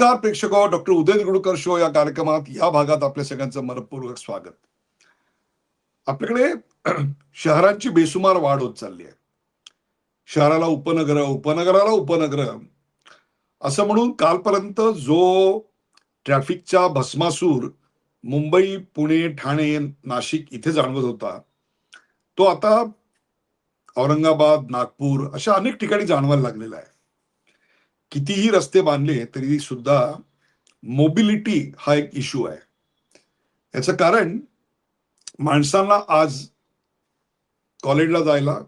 नमस्कार प्रेक्षक डॉक्टर उदय निगुडकर शो या कार्यक्रमात या भागात आपल्या सगळ्यांचं मनपूर्वक स्वागत. आपल्याकडे शहरांची बेसुमार वाढ होत चालली आहे. शहराला उपनगर उपनगराला उपनगर. असं म्हणून कालपर्यंत जो ट्रॅफिकचा भस्मासूर मुंबई पुणे ठाणे नाशिक इथे जाणवत होता तो आता औरंगाबाद नागपूर अशा अनेक ठिकाणी जाणवायला लागलेला आहे. कितीही रस्ते बांधले तरी सुद्धा मोबिलिटी हा एक इश्यू आहे. याचं कारण माणसांना आज कॉलेजला जायला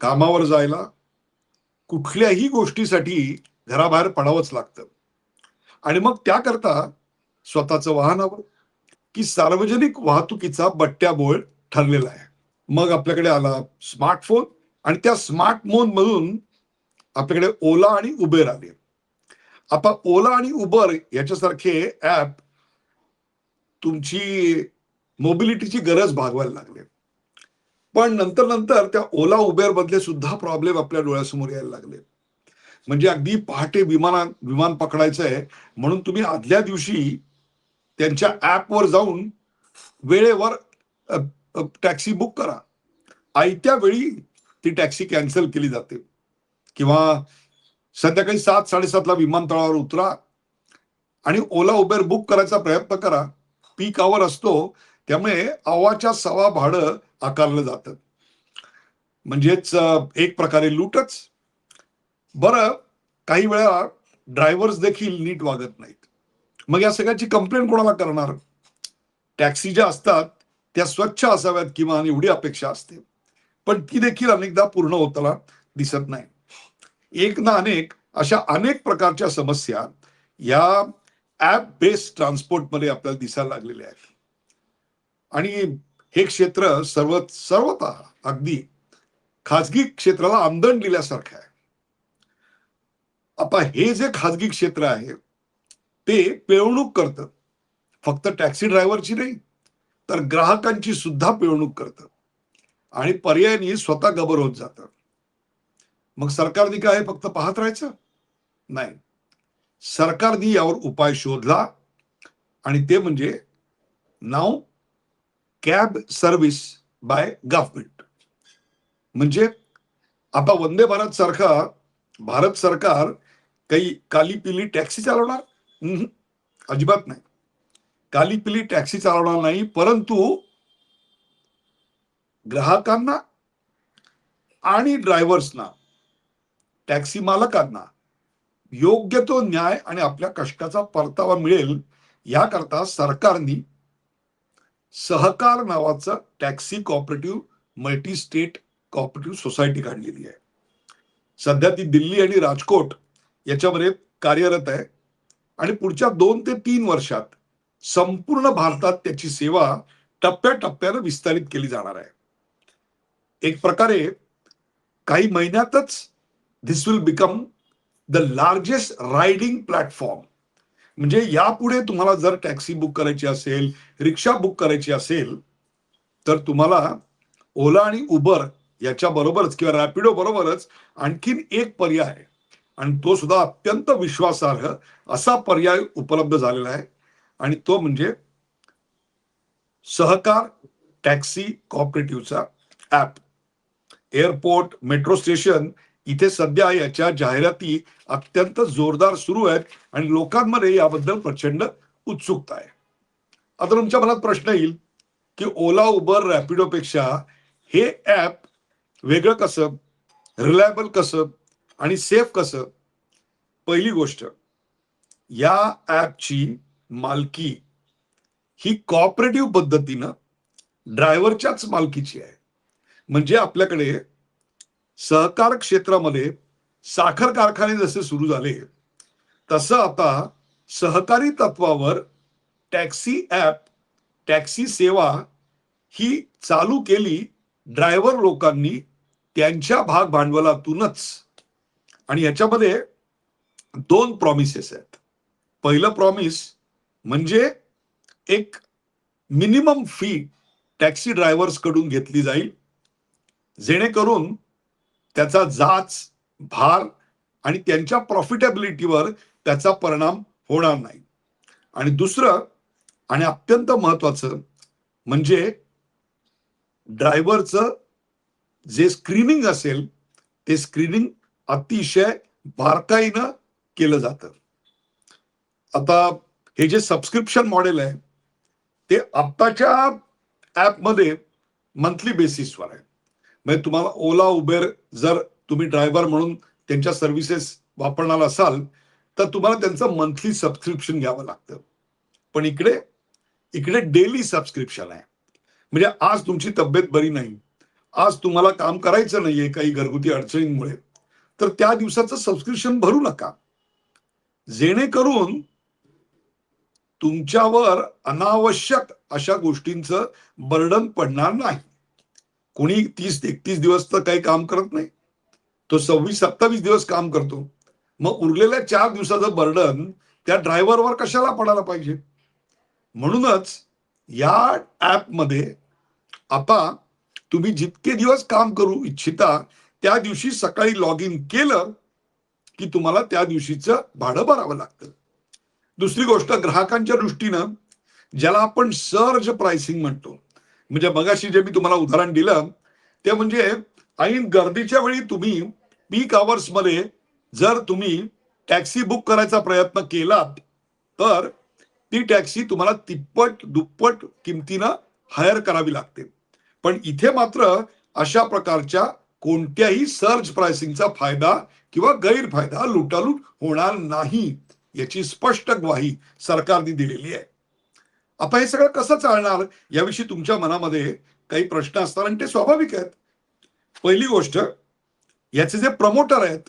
कामावर जायला कुठल्याही गोष्टीसाठी घराबाहेर पडावंच लागतं. आणि मग त्याकरता स्वतःचं वाहन हवं की सार्वजनिक वाहतुकीचा बट्ट्याबोळ ठरलेला आहे. मग आपल्याकडे आला स्मार्टफोन आणि त्या स्मार्टफोन मधून आपल्याकडे ओला आणि उबेर आले. आता ओला आणि उबर याच्यासारखे ऍप तुमची मोबिलिटीची गरज भागवायला लागले. पण नंतर नंतर त्या ओला उबेर मधले सुद्धा प्रॉब्लेम आपल्या डोळ्यासमोर यायला लागले. म्हणजे अगदी पहाटे विमाना विमान पकडायचं आहे म्हणून तुम्ही आदल्या दिवशी त्यांच्या ऍपवर जाऊन वेळेवर टॅक्सी बुक करा. आयत्या वेळी ती टॅक्सी कॅन्सल केली जाते. किंवा संध्याकाळी सात साडेसातला विमानतळावर उतरा आणि ओला उबेर बुक करायचा प्रयत्न करा. पीक आवर असतो त्यामुळे अवाच्या सवा भाडं आकारलं जातं. म्हणजेच एक प्रकारे लूटच. बरं काही वेळा ड्रायव्हर्स देखील नीट वागत नाहीत. मग या सगळ्याची कंप्लेंट कोणाला करणार? टॅक्सी ज्या असतात त्या स्वच्छ असाव्यात किमान एवढी अपेक्षा असते. पण ती देखील अनेकदा पूर्ण होताना दिसत नाही. एक ना अनेक अशा अनेक प्रकारच्या समस्या या ऍप बेस्ड ट्रान्सपोर्टमध्ये आपल्याला दिसायला लागलेल्या आहेत. आणि हे क्षेत्र सर्व सर्वत अगदी खाजगी क्षेत्राला आमदन दिल्यासारखं आहे. आता हे जे खाजगी क्षेत्र आहे ते पिळवणूक करतं. फक्त टॅक्सी ड्रायव्हरची नाही तर ग्राहकांची सुद्धा पिळवणूक करतं. आणि पर्यायाने स्वतः गबर होत जातं. मग सरकारने काय फक्त पाहत राहायचं? नाही. सरकारने यावर उपाय शोधला आणि ते म्हणजे नाव कॅब सर्व्हिस बाय गव्हर्नमेंट. म्हणजे आता वंदे भारत सारखा भारत सरकार काही काली पिली टॅक्सी चालवणार? अजिबात नाही. काली पिली टॅक्सी चालवणार नाही परंतु ग्राहकांना आणि ड्रायव्हर्सना टॅक्सी मालकांना योग्य तो न्याय आणि आपल्या कष्टाचा परतावा मिळेल याकरता सरकारनी सहकार नावाचं taxi cooperative multi state cooperative society काढलेली आहे. सध्या ती दिल्ली आणि राजकोट याच्यामध्ये कार्यरत आहे. आणि पुढच्या दोन ते तीन वर्षात संपूर्ण भारतात त्याची सेवा टप्प्याटप्प्यानं विस्तारित केली जाणार आहे. एक प्रकारे काही महिन्यातच this will become the largest riding platform म्हणजे यापुढे तुम्हाला जर टॅक्सी बुक करायची असेल रिक्षा बुक करायची असेल तर तुम्हाला ओला आणि उबर याच्या बरोबरच किंवा रॅपिडो बरोबरच आणखीन एक पर्याय आहे. आणि तो सुद्धा अत्यंत विश्वासार्ह असा पर्याय उपलब्ध झालेला आहे. आणि तो म्हणजे सहकार टॅक्सी कॉपरेटिव्हचा ऍप एअरपोर्ट मेट्रो स्टेशन इथे सध्या याच्या जाहिराती अत्यंत जोरदार सुरू आहेत आणि लोकांमध्ये याबद्दल प्रचंड उत्सुकता आहे. आता तुमच्या मनात प्रश्न येईल की ओला उबर रॅपिडोपेक्षा हे ऍप वेगळं कसं रिलायबल कसं आणि सेफ कसं? पहिली गोष्ट या ऍपची मालकी ही कॉपरेटिव्ह पद्धतीनं ड्रायव्हरच्याच मालकीची आहे. म्हणजे आपल्याकडे सहकार क्षेत्रामध्ये साखर कारखाने जसे सुरू झाले तसं आता सहकारी तत्वावर टॅक्सी ऍप टॅक्सी सेवा ही चालू केली ड्रायव्हर लोकांनी त्यांच्या भाग भांडवलातूनच आणि याच्यामध्ये दोन प्रॉमिसेस आहेत. पहिलं प्रॉमिस म्हणजे एक मिनिमम फी टॅक्सी ड्रायव्हर्सकडून घेतली जाईल जेणेकरून त्याचा जाच भार आणि त्यांच्या प्रॉफिटेबिलिटीवर त्याचा परिणाम होणार नाही. आणि दुसरं आणि अत्यंत महत्वाचं म्हणजे ड्रायव्हरचं जे स्क्रीनिंग असेल ते स्क्रीनिंग अतिशय बारकाईनं केलं जातं. आता हे जे सबस्क्रिप्शन मॉडेल आहे ते आत्ताच्या ॲपमध्ये मंथली बेसिसवर आहे. म्हणजे तुम्हाला ओला उबेर जर तुम्ही ड्रायव्हर म्हणून त्यांच्या सर्व्हिसेस वापरणार असाल तर तुम्हाला त्यांचं मंथली सबस्क्रिप्शन घ्यावं लागतं. पण इकडे इकडे डेली सबस्क्रिप्शन आहे. म्हणजे आज तुमची तब्येत बरी नाही. आज तुम्हाला काम करायचं नाहीये काही घरगुती अडचणींमुळे. तर त्या दिवसाचं सबस्क्रिप्शन भरू नका. जेणेकरून तुमच्यावर अनावश्यक अशा गोष्टींचं बर्डन पडणार नाही. कोणी तीस एकतीस दिवस तर काही काम करत नाही. तो सव्वीस सत्तावीस दिवस काम करतो. मग उरलेल्या चार दिवसाचं बर्डन त्या ड्रायव्हरवर कशाला पडायला पाहिजे? म्हणूनच या ॲपमध्ये आता तुम्ही जितके दिवस काम करू इच्छिता त्या दिवशी सकाळी लॉग इन केलं की तुम्हाला त्या दिवशीचं भाडं भरावं लागतं. दुसरी गोष्ट ग्राहकांच्या दृष्टीनं ज्याला आपण सर्ज प्राइसिंग म्हणतो म्हणजे मगाशी जे मी तुम्हाला उदाहरण दिलं ते म्हणजे ऐन गर्दीच्या वेळी तुम्ही पीक आवर्समध्ये जर तुम्ही टॅक्सी बुक करायचा प्रयत्न केलात तर ती टॅक्सी तुम्हाला तिप्पट दुप्पट किमतीनं हायर करावी लागते. पण इथे मात्र अशा प्रकारच्या कोणत्याही सर्च प्राइसिंगचा फायदा किंवा गैरफायदा लुटालूट होणार नाही याची स्पष्ट ग्वाही सरकारने दिलेली आहे. आता हे सगळं कसं चालणार? याविषयी तुमच्या मनामध्ये काही प्रश्न असतात आणि ते स्वाभाविक आहेत. पहिली गोष्ट याचे जे प्रमोटर आहेत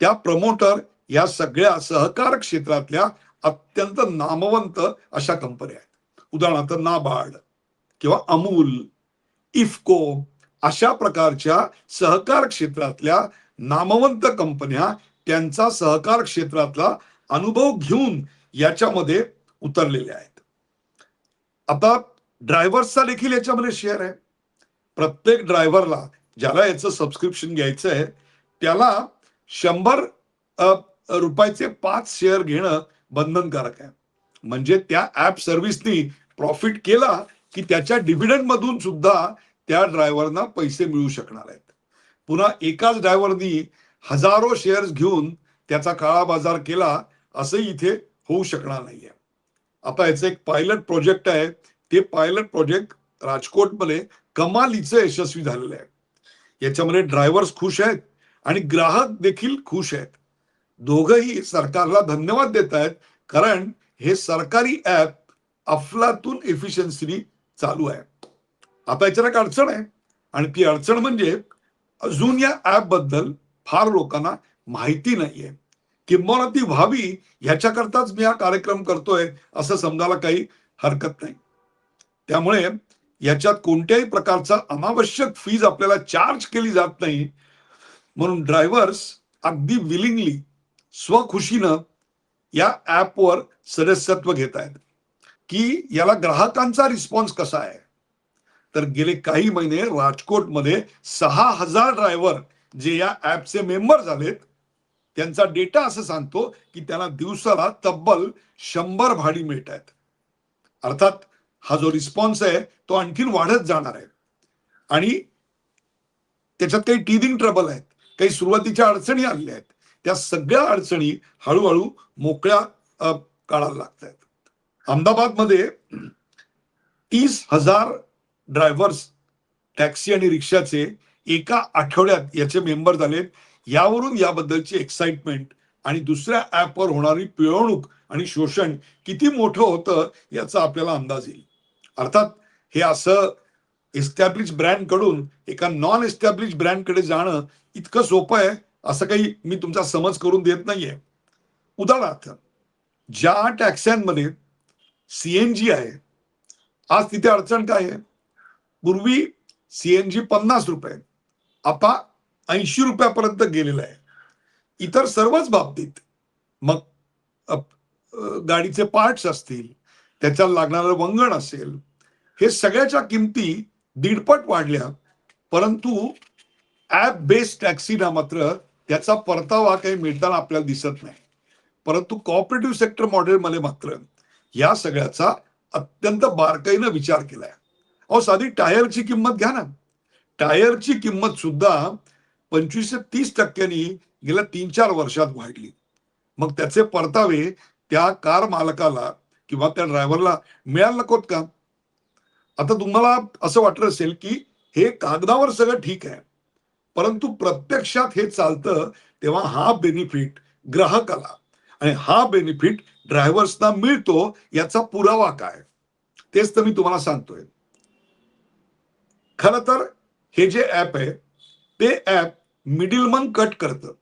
त्या प्रमोटर या सगळ्या सहकार क्षेत्रातल्या अत्यंत नामवंत अशा कंपन्या आहेत. उदाहरणार्थ नाबार्ड किंवा अमूल इफको अशा प्रकारच्या सहकार क्षेत्रातल्या नामवंत कंपन्या त्यांचा सहकार क्षेत्रातला अनुभव घेऊन याच्यामध्ये उतरलेल्या आहेत. आता ड्रायव्हर्सचा देखील याच्यामध्ये शेअर आहे. प्रत्येक ड्रायव्हरला ज्याला याचं सबस्क्रिप्शन घ्यायचं आहे त्याला शंभर रुपयाचे पाच शेअर घेणं बंधनकारक आहे. म्हणजे त्या ऍप सर्व्हिसनी प्रॉफिट केला की त्याच्या डिव्हिडंड मधून सुद्धा त्या ड्रायव्हरना पैसे मिळू शकणार आहेत. पुन्हा एकाच ड्रायव्हरनी हजारो शेअर्स घेऊन त्याचा काळा बाजार केला असंही इथे होऊ शकणार नाहीये. आता याचं एक पायलट प्रोजेक्ट आहे. ते पायलट प्रोजेक्ट राजकोटमध्ये कमालीचं यशस्वी झालेलं आहे. याच्यामध्ये ड्रायव्हर्स खुश आहेत आणि ग्राहक देखील खुश आहेत. दोघही सरकारला धन्यवाद देत आहेत कारण हे सरकारी ऍप अफलातून एफिशियन्सी चालू आहे. आता याच्यात एक अडचण आहे आणि ती अडचण म्हणजे अजून या ऍपबद्दल फार लोकांना माहिती नाहीये. किंबहुना ती व्हावी ह्याच्याकरताच मी हा कार्यक्रम करतोय असं समजायला काही हरकत नाही. त्यामुळे याच्यात कोणत्याही प्रकारचा अनावश्यक फीज आपल्याला चार्ज केली जात नाही. म्हणून ड्रायव्हर्स अगदी विलिंगली स्वखुशीनं या ॲपवर सदस्यत्व घेत आहेत की याला ग्राहकांचा रिस्पॉन्स कसा आहे? तर गेले काही महिने राजकोटमध्ये सहा हजार ड्रायव्हर जे या ॲपचे मेंबर झालेत त्यांचा डेटा असं सांगतो की त्यांना दिवसाला तब्बल शंभर भाडी मिळत आहेत. अर्थात हा जो रिस्पॉन्स आहे तो आणखीन वाढत जाणार आहे. आणि त्याच्यात काही टीदिंग ट्रबल आहेत काही सुरुवातीच्या अडचणी आलेल्या आहेत. त्या सगळ्या अडचणी हळूहळू मोकळ्या काढायला लागत आहेत. अहमदाबादमध्ये तीस हजार ड्रायव्हर्स टॅक्सी आणि रिक्षाचे एका आठवड्यात याचे मेंबर झालेत. यावरून याबद्दलची एक्साइटमेंट आणि दुसऱ्या ऍपवर होणारी पिळवणूक आणि शोषण किती मोठं होतं याचा आपल्याला अंदाज येईल. अर्थात हे असं एस्टॅब्लिश ब्रँडकडून एका नॉन एस्टॅब्लिश ब्रँडकडे जाणं इतकं सोपं आहे असं काही मी तुमचा समज करून देत नाहीये. उदाहरणार्थ ज्या टॅक्स्यांमध्ये सीएनजी आहे आज तिथे अडचण काय आहे? पूर्वी सीएनजी पन्नास रुपये आता ऐंशी रुपयापर्यंत गेलेलं आहे. इतर सर्वच बाबतीत मग गाडीचे पार्ट्स असतील त्याच्याला लागणारं वंगण असेल हे सगळ्याच्या किमती दीडपट वाढल्या परंतु ऍप बेस्ड टॅक्सीना मात्र त्याचा परतावा काही मिळताना आपल्याला दिसत नाही. परंतु कॉपरेटिव्ह सेक्टर मॉडेलमध्ये मात्र या सगळ्याचा अत्यंत बारकाईनं विचार केलाय. अहो साधी टायरची किंमत घ्या ना. टायरची किंमत सुद्धा पंचवीस ते तीस टक्क्यांनी गेल्या तीन चार वर्षात वाढली. मग त्याचे परतावे त्या कार मालकाला किंवा त्या ड्रायव्हरला मिळायला नकोत का? आता तुम्हाला असं वाटलं असेल की हे कागदावर सगळं ठीक आहे. परंतु प्रत्यक्षात हे चालतं तेव्हा हा बेनिफिट ग्राहकाला आणि हा बेनिफिट ड्रायव्हर्सना मिळतो याचा पुरावा काय? तेच तर मी तुम्हाला सांगतोय. खर तर हे जे ऍप आहे ते ऍप मिडिलमन कट करतं.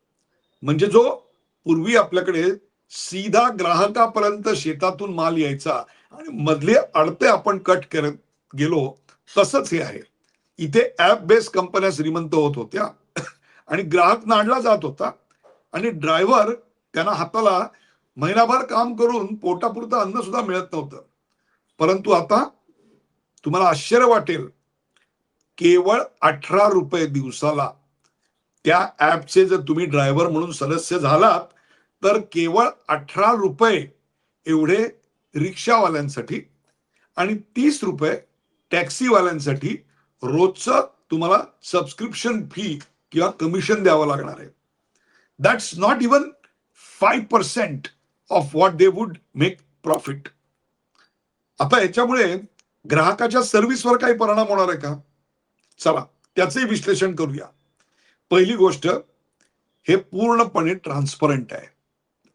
म्हणजे जो पूर्वी आपल्याकडे सीधा ग्राहकापर्यंत शेतातून माल यायचा आणि मधले अडते आपण कट करत गेलो तसंच हे आहे. इथे ऍप बेस्ड कंपन्या श्रीमंत होत होत्या आणि ग्राहक नाडला जात होता आणि ड्रायव्हर त्यांना हाताला महिनाभर काम करून पोटापुरतं अन्न सुद्धा मिळत नव्हतं. परंतु आता तुम्हाला आश्चर्य वाटेल केवळ अठरा रुपये दिवसाला. त्या ऍपचे जर तुम्ही ड्रायव्हर म्हणून सदस्य झालात तर केवळ अठरा रुपये एवढे रिक्षावाल्यांसाठी आणि तीस रुपये टॅक्सीवाल्यांसाठी रोजचं तुम्हाला सबस्क्रिप्शन फी किंवा कमिशन द्यावं लागणार आहे. That's not even five percent of what they would make profit आता याच्यामुळे ग्राहकाच्या सर्व्हिसवर काही परिणाम होणार आहे का? चला त्याचे विश्लेषण करूया. पहिली गोष्ट हे पूर्णपणे ट्रान्सपरंट आहे.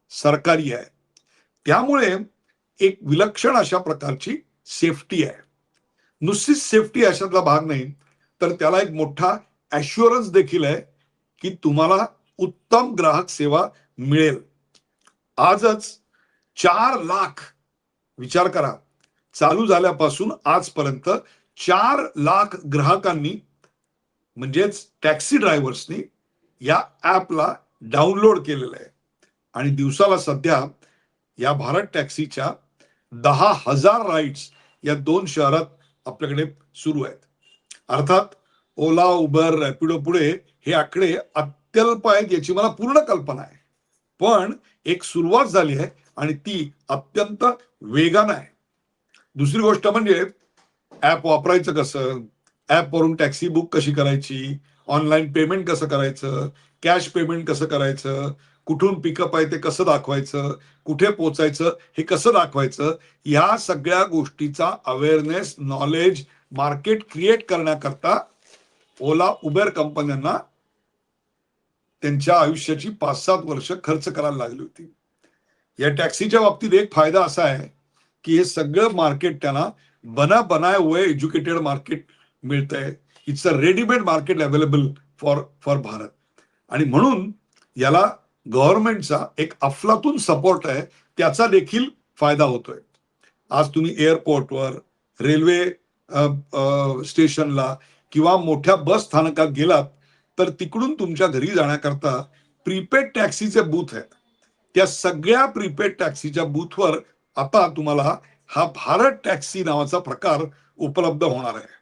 सरकारी आहे. त्यामुळे एक विलक्षण अशा प्रकारची सेफ्टी आहे. नुसतीच सेफ्टी अशातला भाग नाही तर त्याला एक मोठा ॲश्युरन्स देखील आहे की तुम्हाला उत्तम ग्राहक सेवा मिळेल. आजच चार लाख विचार करा चालू झाल्यापासून आजपर्यंत चार लाख ग्राहकांनी म्हणजेच टॅक्सी ड्रायव्हर्सनी या ॲपला डाउनलोड केलेलं आहे. आणि दिवसाला सध्या या भारत टॅक्सीच्या दहा हजार राईड्स या दोन शहरात आपल्याकडे सुरू आहेत. अर्थात ओला उबर रॅपिडो पुढे हे आकडे अत्यल्प आहेत याची मला पूर्ण कल्पना आहे. पण एक सुरुवात झाली आहे आणि ती अत्यंत वेगानं आहे. दुसरी गोष्ट म्हणजे ऍप वापरायचं कसं? ऍप वरून टॅक्सी बुक कशी करायची? ऑनलाईन पेमेंट कसं करायचं? कॅश पेमेंट कसं करायचं? कुठून पिकअप आहे ते कसं दाखवायचं? कुठे पोचायचं? हे कसं दाखवायचं? या सगळ्या गोष्टीचा अवेअरनेस नॉलेज मार्केट क्रिएट करण्याकरता ओला उबेर कंपन्यांना त्यांच्या आयुष्याची पाच सात वर्ष खर्च करायला लागली होती. या टॅक्सीच्या बाबतीत एक फायदा असा आहे की हे सगळं मार्केट त्यांना बना बनाय हुए एज्युकेटेड मार्केट मिळत आहे it's a readymade market available for for Bharat. आणि म्हणून याला गव्हर्नमेंटचा एक अफलातून सपोर्ट आहे त्याचा देखील फायदा होतोय. आज तुम्ही एअरपोर्टवर रेल्वे स्टेशनला किंवा मोठ्या बस स्थानकात गेलात तर तिकडून तुमच्या घरी जाण्याकरता प्रीपेड टॅक्सीचे बूथ आहेत. त्या सगळ्या प्रीपेड टॅक्सीच्या बूथवर आता तुम्हाला हा भारत टॅक्सी नावाचा प्रकार उपलब्ध होणार आहे.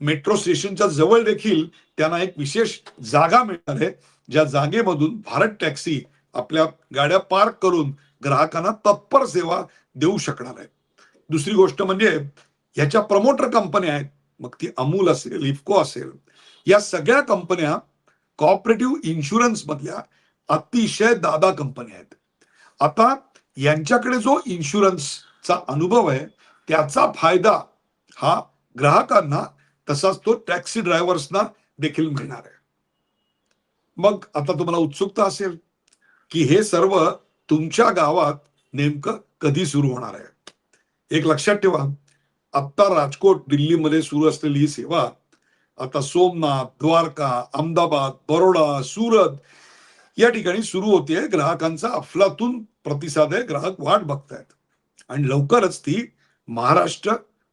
मेट्रो स्टेशनच्या जवळ देखील त्यांना एक विशेष जागा मिळणार आहे ज्या जागेमधून भारत टॅक्सी आपल्या गाड्या पार्क करून ग्राहकांना तत्पर सेवा देऊ शकणार आहे. दुसरी गोष्ट म्हणजे ह्याच्या प्रमोटर कंपन्या आहेत मग ती अमूल असेल इफको असेल या सगळ्या कंपन्या कॉपरेटिव्ह इन्शुरन्स मधल्या अतिशय दादा कंपन्या आहेत. आता यांच्याकडे जो इन्शुरन्स चा अनुभव आहे त्याचा फायदा हा ग्राहकांना तसाच तो टॅक्सी ड्रायव्हर्सना देखील मिळणार आहे. मग आता तुम्हाला उत्सुकता असेल की हे सर्व तुमच्या गावात नेमकं कधी सुरू होणार आहे? एक लक्षात ठेवा आत्ता राजकोट दिल्लीमध्ये सुरू असलेली ही सेवा आता सोमनाथ द्वारका अहमदाबाद बरोडा सुरत या ठिकाणी सुरू होते. ग्राहकांचा अफलातून प्रतिसाद आहे ग्राहक वाट बघतायत. आणि लवकरच ती महाराष्ट्र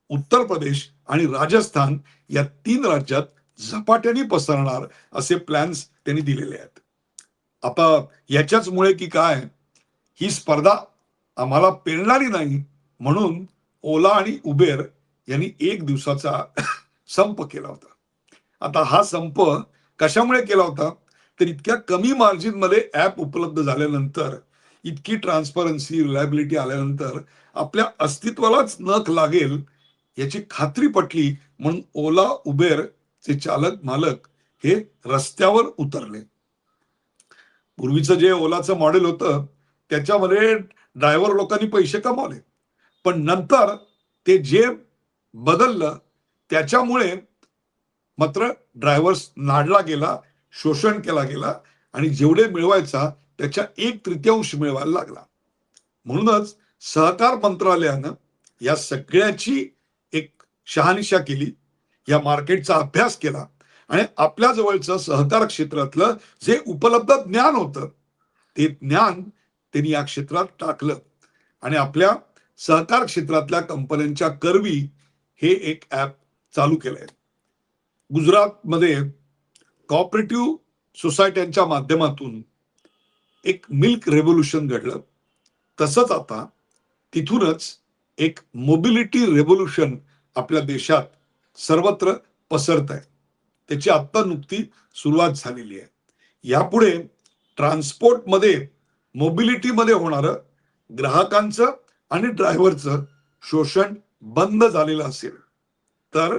उत्तर प्रदेश आणि राजस्थान या तीन राज्यात झपाट्याने पसरणार असे प्लॅन्स त्यांनी दिलेले आहेत. आता याच्याचमुळे की काय? ही स्पर्धा आम्हाला पेरणारी नाही म्हणून ओला आणि उबेर यांनी एक दिवसाचा संप केला होता. आता हा संप कशामुळे केला होता? तर इतक्या कमी मार्जिनमध्ये ऍप उपलब्ध झाल्यानंतर इतकी ट्रान्सपरन्सी रिलायबिलिटी आल्यानंतर आपल्या अस्तित्वालाच नख लागेल याची खात्री पटली म्हणून ओला उबेर चे चालक मालक हे रस्त्यावर उतरले. पूर्वीचं जे ओलाचं मॉडेल होतं त्याच्यामध्ये ड्रायव्हर लोकांनी पैसे कमावले. पण नंतर ते जे बदललं त्याच्यामुळे मात्र ड्रायव्हर्स नाडला गेला शोषण केला गेला आणि जेवढे मिळवायचा त्याच्या एक तृतीयांश मिळवायला लागला. म्हणूनच सहकार मंत्रालयानं या सगळ्याची एक शहानिशा केली या मार्केटचा अभ्यास केला आणि आपल्या जवळचं सहकार क्षेत्रातलं जे उपलब्ध ज्ञान होतं ते ज्ञान त्यांनी या क्षेत्रात टाकलं. आणि आपल्या सहकार क्षेत्रातल्या कंपन्यांच्या करवी हे एक ऍप चालू केलंय. गुजरातमध्ये कॉपरेटिव्ह सोसायट्यांच्या माध्यमातून एक मिल्क रेव्होल्युशन घडलं. तसंच आता तिथूनच एक मोबिलिटी रेव्होल्युशन आपल्या देशात सर्वत्र पसरत आहे. त्याची आत्ता नुकती सुरुवात झालेली आहे. यापुढे ट्रान्सपोर्टमध्ये मोबिलिटीमध्ये होणारं ग्राहकांचं आणि ड्रायव्हरचं शोषण बंद झालेलं असेल. तर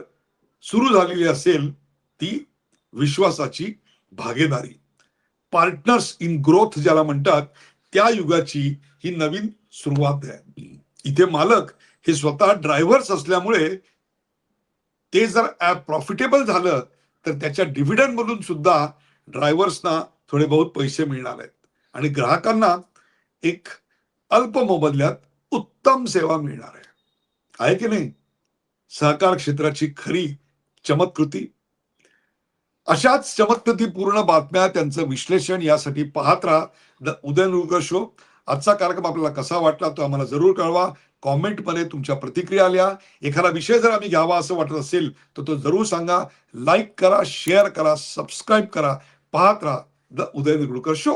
सुरू झालेली असेल ती विश्वासाची भागीदारी. पार्टनर्स इन ग्रोथ ज्याला म्हणतात त्या युगाची ही नवीन सुरुवात आहे. इथे मालक हे स्वतः ड्रायव्हर्स असल्यामुळे ते जर ऍप प्रॉफिटेबल झालं तर त्याच्या डिव्हिडंड मधून सुद्धा ड्रायव्हर्सना थोडे बहुत पैसे मिळणार आहेत. आणि ग्राहकांना एक अल्प मोबदल्यात उत्तम सेवा मिळणार आहे. आहे की नाही? सहकार क्षेत्राची खरी चमत्कृती अशाच चमत्कृतीपूर्ण बातम्या त्यांचं विश्लेषण यासाठी पाहत राहा द शो. आजचा कार्यक्रम आपल्याला कसा वाटला तो आम्हाला जरूर कळवा. कॉमेंटमध्ये तुमच्या प्रतिक्रिया लिहा. एखादा विषय जर आम्ही घ्यावा असं वाटत असेल तर तो जरूर सांगा. लाईक करा शेअर करा सबस्क्राईब करा. पाहत राहा द उदयनगुळकर शो.